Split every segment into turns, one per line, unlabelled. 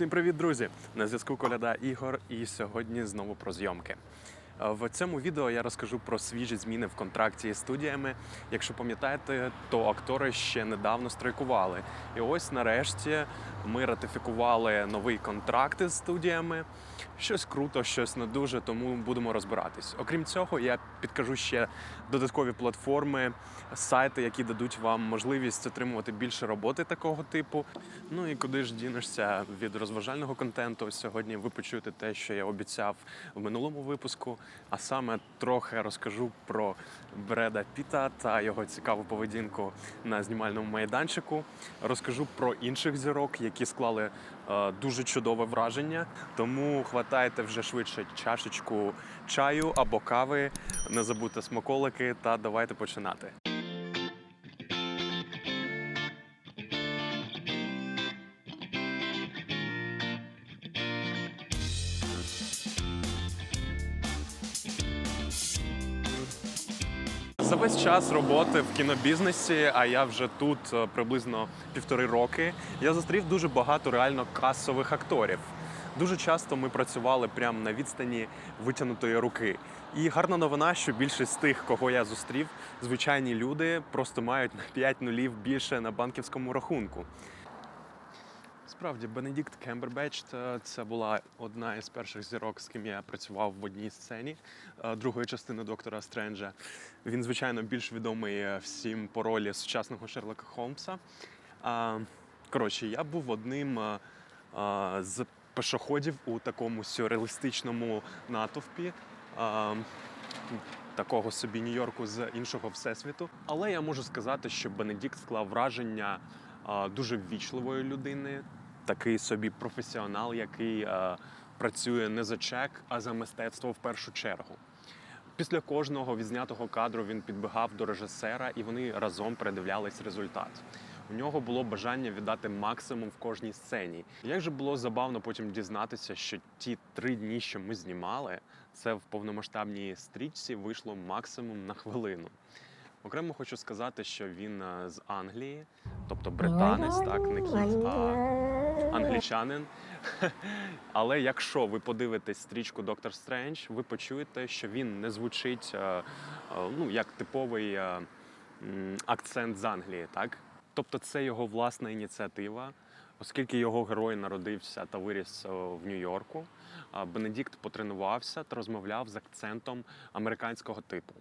Всім привіт, друзі! На зв'язку Коляда Ігор, і сьогодні знову про зйомки. Е, В цьому відео я розкажу про свіжі зміни в контракті з студіями. Якщо пам'ятаєте, то актори ще недавно страйкували. І ось нарешті ми ратифікували новий контракт із студіями. Щось круто, щось не дуже, тому будемо розбиратись. Окрім цього, я підкажу ще додаткові платформи, сайти, які дадуть вам можливість отримувати більше роботи такого типу. Ну і куди ж дінешся від розважального контенту? Сьогодні ви почуєте те, що я обіцяв в минулому випуску, а саме трохи розкажу про Бреда Піта та його цікаву поведінку на знімальному майданчику. Розкажу про інших зірок, які склали е, дуже чудове враження. Тому хватайте вже швидше чашечку чаю або кави. Не забудьте смаколики та давайте починати. За весь час роботи в кінобізнесі, а я вже тут е, приблизно півтори роки. Я зустрів дуже багато реально касових акторів. Дуже часто ми працювали прямо на відстані витягнутої руки. І гарна новина, що більшість тих, кого я зустрів, звичайні люди просто мають на 5 нулів більше на банківському рахунку. Справді, Бенедікт Кембербеч це- була одна із перших зірок, з ким я працював в одній сцені е, другої частини доктора Стренджа. Він, звичайно, більш відомий е, всім по ролі сучасного Шерлока Холмса. Коротше, я був одним е, з пешоходів у такому сюрреалістичному натовпі. Такого собі Нью-Йорку з іншого всесвіту. Але я можу сказати, що Бенедікт склав враження дуже ввічливої людини, такий собі професіонал, який а, працює не за чек, а за мистецтво в першу чергу. Після кожного відзнятого кадру він підбігав до режисера, і вони разом передивлялись результат. У нього було бажання віддати максимум в кожній сцені. Як же було забавно потім дізнатися, що ті три дні, що ми знімали, це в повномасштабній стрічці вийшло максимум на хвилину. Окремо хочу сказати, що він е, з Англії, тобто британець, так не кіт, а англічанин. Але якщо ви подивитесь стрічку Доктор Стрендж, ви почуєте, що він не звучить е, е, ну, як типовий акцент з Англії, так? Тобто це його власна ініціатива, оскільки його герой народився та виріс в Нью-Йорку. Бенедікт потренувався та розмовляв з акцентом американського типу.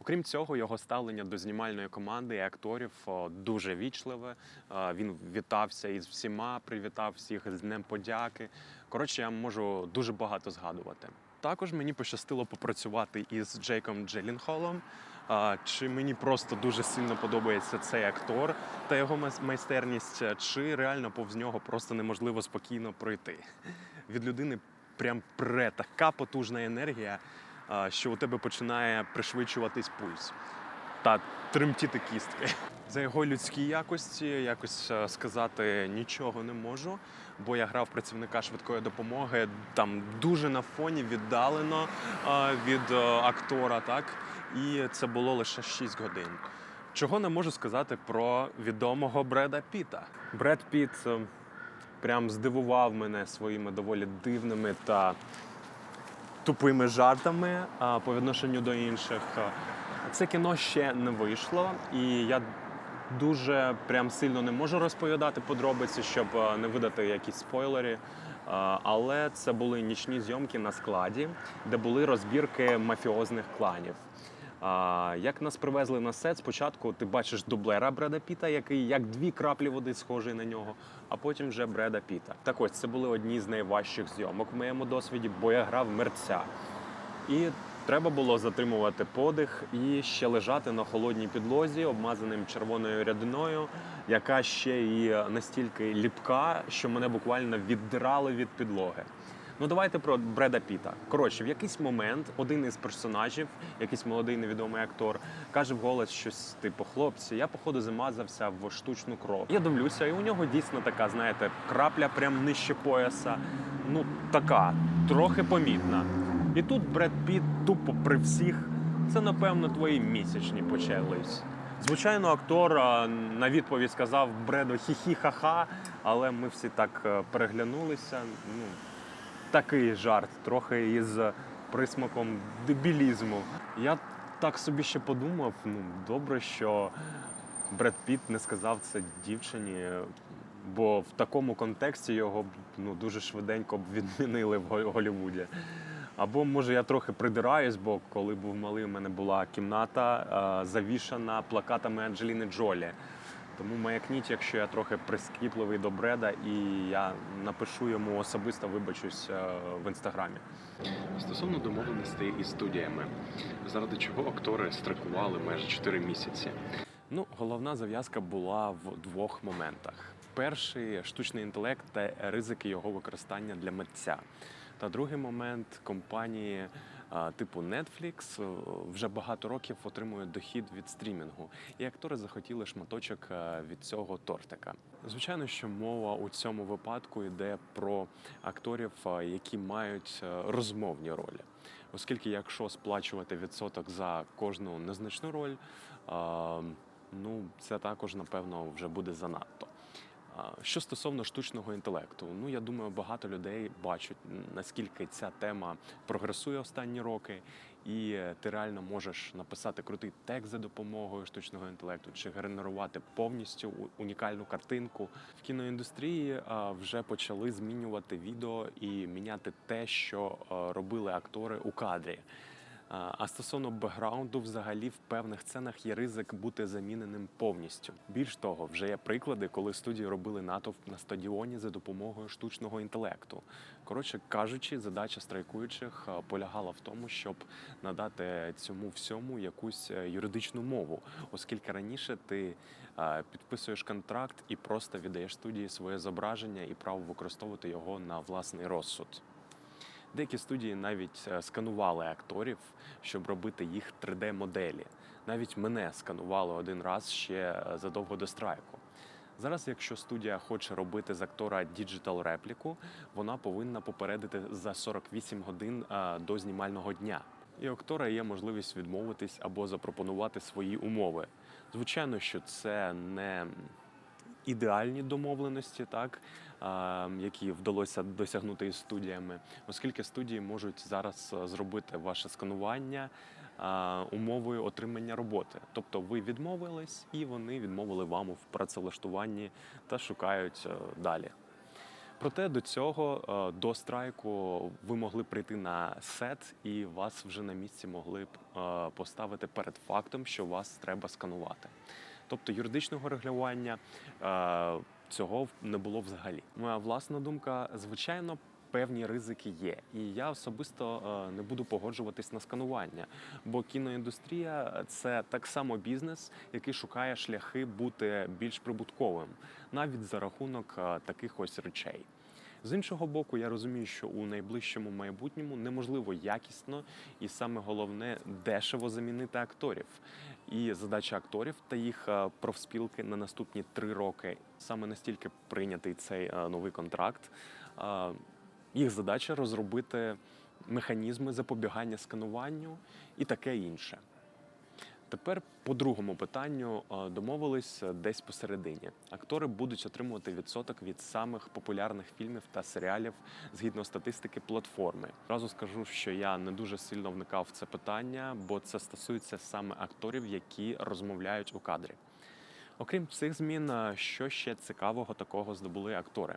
Окрім цього, його ставлення до знімальної команди і акторів дуже вічливе. Е, Він вітався із всіма, привітав всіх з Днем подяки. Коротше, я можу дуже багато згадувати. Також мені пощастило попрацювати із Джейком Джилінхолом. А, Чи мені просто дуже сильно подобається цей актор та його майстерність, чи реально повз нього просто неможливо спокійно пройти. Від людини прям пре така потужна енергія, що у тебе починає пришвидшуватись пульс та тремтіти кістки. За його людські якості якось е, сказати нічого не можу, бо я грав працівника швидкої допомоги там дуже на фоні віддалено е, від е, актора, так і це було лише 6 годин. Чого не можу сказати про відомого Бреда Піта. Бред Піт прям здивував мене своїми доволі дивними та тупими жартами по відношенню до інших. Це кіно ще не вийшло, і я дуже прям сильно не можу розповідати подробиці, щоб не видати якісь спойлери. Але це були нічні зйомки на складі, де були розбірки мафіозних кланів. А, як нас привезли на сет, спочатку ти бачиш дублера Бреда Піта, який як дві краплі води схожий на нього, а потім вже Бреда Піта. Так ось це були одні з найважчих зйомок в моєму досвіді, бо я грав мерця. І треба було затримувати подих і ще лежати на холодній підлозі, обмазаним червоною рядиною, яка ще і настільки ліпка, що мене буквально віддирали від підлоги. Ну давайте про Бреда Піта. Коротше, в якийсь момент один із персонажів, якийсь молодий невідомий актор, каже вголос щось типу: хлопці, я походу замазався в штучну кров. Я дивлюся, і у нього дійсно така, знаєте, крапля прям нижче пояса. Ну така, трохи помітна. І тут Бред Піт тупо при всіх. Це напевно твої місячні почались. Звичайно, актор на відповідь сказав Бреду хі-хі ха-ха, але ми всі так е, переглянулися. Ну, такий жарт, трохи із присмаком дебілізму. Я так собі ще подумав: ну, добре, що Бред Піт не сказав це дівчині, бо в такому контексті його б ну, дуже швиденько б відмінили в Го- Голлівуді. Або може я трохи придираюсь, бо коли був малий, у мене була кімната е, завішана плакатами Анджеліни Джолі. Тому маякніть, якщо я трохи прискіпливий до Бреда, і я напишу йому особисто, вибачусь е, в інстаграмі.
Стосовно домовленостей із студіями, заради чого актори стракували майже 4 місяці.
Ну, головна зав'язка була в двох моментах: перший штучний інтелект та ризики його використання для митця. Та другий момент компанії типу Netflix е, вже багато років отримують дохід від стрімінгу, і актори захотіли шматочок е, від цього тортика. Звичайно, що мова у цьому випадку йде про акторів, е, які мають розмовні ролі. Оскільки, якщо сплачувати відсоток за кожну незначну роль, ну це також напевно вже буде занадто. Що стосовно штучного інтелекту, ну я думаю, багато людей бачать наскільки ця тема прогресує останні роки, і е, ти реально можеш написати крутий текст за допомогою штучного інтелекту чи генерувати повністю унікальну картинку. В кіноіндустрії вже почали змінювати відео і міняти те, що робили актори у кадрі. А стосовно бекграунду, взагалі в певних сценах є ризик бути заміненим повністю. Більш того, вже є приклади, коли студії робили натовп на стадіоні за допомогою штучного інтелекту. Коротше кажучи, задача страйкуючих полягала в тому, щоб надати цьому всьому якусь е, юридичну мову, оскільки раніше ти підписуєш контракт і просто віддаєш студії своє зображення і право використовувати його на власний розсуд. Деякі студії навіть е, сканували акторів, щоб робити їх 3D-моделі. Навіть мене сканували один раз ще е, задовго до страйку. Зараз, якщо студія хоче робити з актора діджитал репліку, вона повинна попередити за 48 годин е, до знімального дня. І актора є можливість відмовитись або запропонувати свої умови. Звичайно, що це не ідеальні домовленості, так які вдалося досягнути із студіями, оскільки студії можуть зараз зробити ваше сканування умовою отримання роботи. Тобто ви відмовились, і вони відмовили вам в працевлаштуванні та шукають далі. Проте до цього, е, до страйку, ви могли прийти на сет, і вас вже на місці могли б е, поставити перед фактом, що вас треба сканувати. Тобто юридичного регулювання е, цього не було взагалі. Моя власна думка, звичайно. Певні ризики є, і я особисто е, не буду погоджуватись на сканування, бо кіноіндустрія це так само бізнес, який шукає шляхи бути більш прибутковим, навіть за рахунок е, таких ось речей. З іншого боку, я розумію, що у найближчому майбутньому неможливо якісно і саме головне дешево замінити акторів. І задача акторів та їх е, профспілки на наступні три роки саме настільки прийнятий цей е, новий контракт. е, Їх задача розробити механізми запобігання скануванню і таке інше. Тепер по другому питанню е, домовились е, десь посередині. Актори будуть отримувати відсоток від самих популярних фільмів та серіалів згідно статистики платформи. Разу скажу, що я не дуже сильно вникав в це питання, бо це стосується саме акторів, які розмовляють у кадрі. Окрім цих змін, е, що ще цікавого такого здобули актори?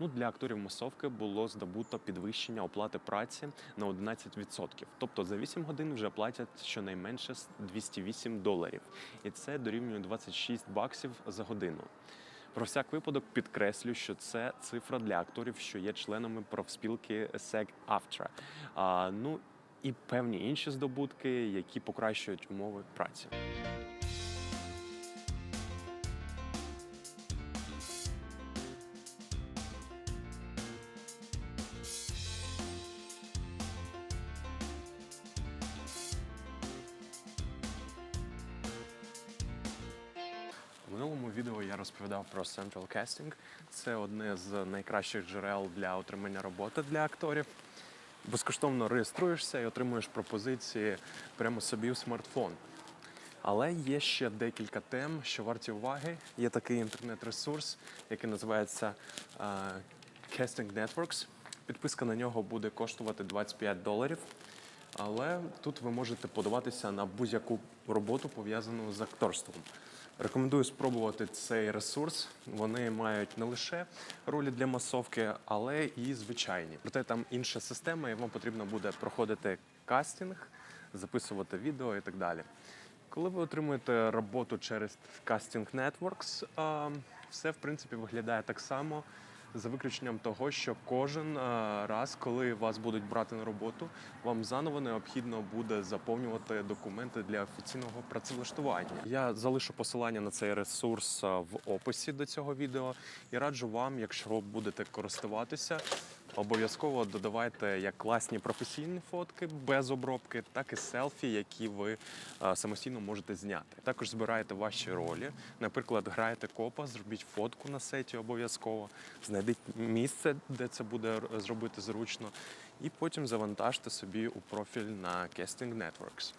Ну для акторів масовки було здобуто підвищення оплати праці на 11%. Тобто за 8 годин вже платять щонайменше 208 доларів, і це дорівнює 26 баксів за годину. Про всяк випадок підкреслю, що це цифра для акторів, що є членами профспілки SAG-AFTRA. А, ну і певні інші здобутки, які покращують умови праці. Минулому відео я розповідав про Central Casting. Це одне з найкращих джерел для отримання роботи для акторів. Безкоштовно реєструєшся і отримуєш пропозиції прямо собі в смартфон. Але є ще декілька тем, що варті уваги. Є такий інтернет-ресурс, який називається е, Casting Networks. Підписка на нього буде коштувати 25 доларів. Але тут ви можете подаватися на будь-яку роботу пов'язану з акторством. Рекомендую спробувати цей ресурс. Вони мають не лише ролі для масовки, але і звичайні. Проте там інша система, і вам потрібно буде проходити кастинг, записувати відео і так далі. Коли ви отримуєте роботу через Casting Networks, все в принципі виглядає так само. За виключенням того, що кожен е, раз, коли вас будуть брати на роботу, вам заново необхідно буде заповнювати документи для офіційного працевлаштування. Я залишу посилання на цей ресурс е, в описі до цього відео і раджу вам, якщо будете користуватися, обов'язково додавайте як класні професійні фотки без обробки, так і селфі, які ви е, самостійно можете зняти. Також збирайте ваші ролі. Наприклад, граєте копа, зробіть фотку на сеті обов'язково, знайдіть місце, де це буде зробити зручно, і потім завантажте собі у профіль на Casting Networks.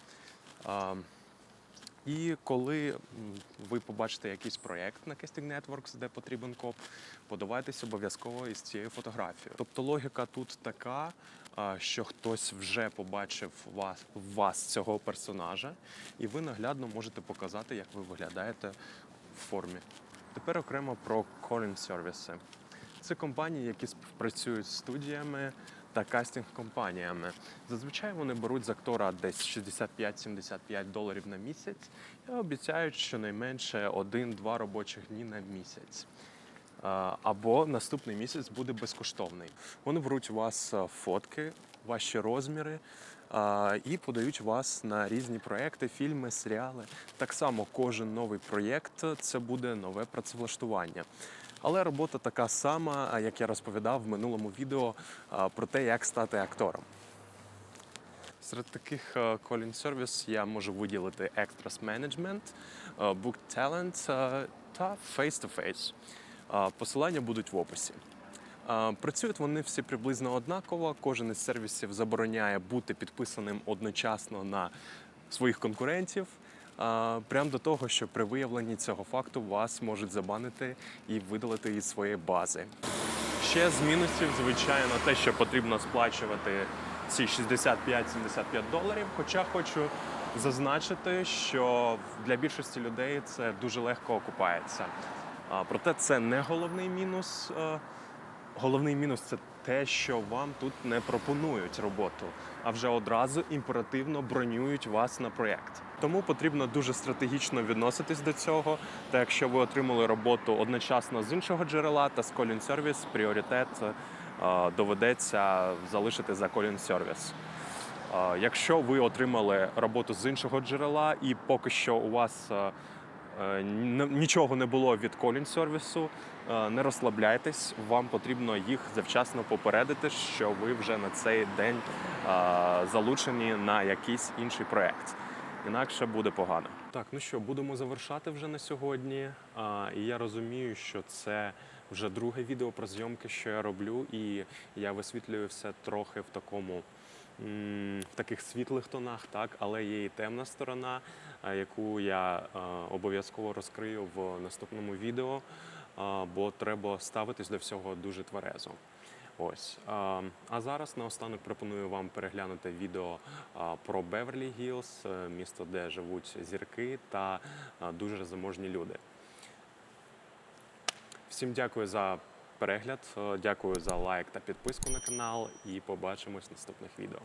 І коли ви побачите якийсь проєкт на Casting Networks, де потрібен коп, подавайтесь обов'язково із цією фотографією. Тобто логіка тут така, що хтось вже побачив вас, вас цього персонажа, і ви наглядно можете показати, як ви виглядаєте в формі. Тепер окремо про calling сервіси. Це компанії, які співпрацюють з студіями та кастинг-компаніями. Зазвичай вони беруть з актора десь 65-75 доларів на місяць і обіцяють щонайменше один-два робочих дні на місяць. Або наступний місяць буде безкоштовний. Вони беруть у вас фотки, ваші розміри і подають вас на різні проекти, фільми, серіали. Так само кожен новий проєкт це буде нове працевлаштування. Але робота така сама, як я розповідав в минулому відео про те, як стати актором. Серед таких е, calling сервіс я можу виділити Extras Management, е, Book Talent е, та Face to Face. Посилання будуть в описі. Працюють вони всі приблизно однаково. Кожен із сервісів забороняє бути підписаним одночасно на своїх конкурентів. Е, Прям до того, що при виявленні цього факту вас можуть забанити і видалити із своєї бази. Ще з мінусів, звичайно, те, що потрібно сплачувати ці 65-75 доларів. Хоча хочу зазначити, що для більшості людей це дуже легко окупається. Проте це не головний мінус. Головний мінус це те, що вам тут не пропонують роботу, а вже одразу імперативно бронюють вас на проєкт. Тому потрібно дуже стратегічно відноситись до цього. Та якщо ви отримали роботу одночасно з іншого джерела та з Calling Service, пріоритет е, доведеться залишити за Calling Service. Е, Якщо ви отримали роботу з іншого джерела і поки що у вас е, нічого не було від колін сервісу, е, не розслабляйтесь, вам потрібно їх завчасно попередити, що ви вже на цей день е, залучені на якийсь інший проект. Інакше буде погано. Так, ну що, будемо завершати вже на сьогодні. А, і я розумію, що це вже друге відео про зйомки, що я роблю, і я висвітлюю все трохи в такому в таких світлих тонах, так, але є і темна сторона, яку я обов'язково розкрию в наступному відео, бо треба ставитись до всього дуже тверезо. Ось. А, зараз наостанок пропоную вам переглянути відео про Беверлі Гілз, е, місто, де живуть зірки та дуже заможні люди. Всім дякую за перегляд, е, дякую за лайк та підписку на канал і побачимось в наступних відео.